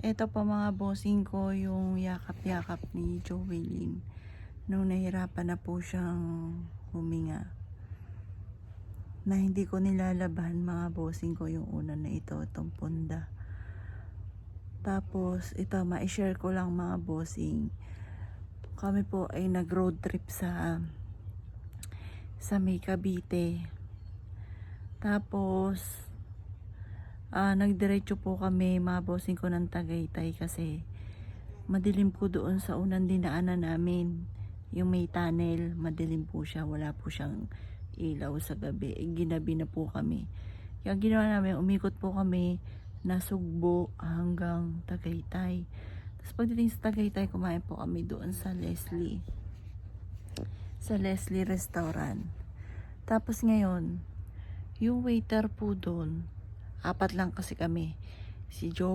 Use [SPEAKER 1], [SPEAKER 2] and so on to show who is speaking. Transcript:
[SPEAKER 1] Ito pa mga bossing ko yung yakap-yakap ni Joelyn. Nung nahirapan na po siyang huminga. Na hindi ko nilalaban mga bossing ko yung una na ito, itong punda. Tapos ito, ma-share ko lang mga bossing. Kami po ay nag-road trip sa sa May Cavite. Tapos ah nagdiretso po kami mga ko ng Tagaytay kasi madilim po doon sa unang dinaanan namin. Yung may tunnel, madilim po siya. Wala po siyang ilaw sa gabi. Eh, ginabi na po kami. Kaya ginawa namin, umikot po kami na Sugbo hanggang Tagaytay. Tapos pagdating sa Tagaytay, kumain po kami doon sa Leslie. Sa Leslie Restaurant. Tapos ngayon, yung waiter po doon, apat lang kasi kami. Si Joe,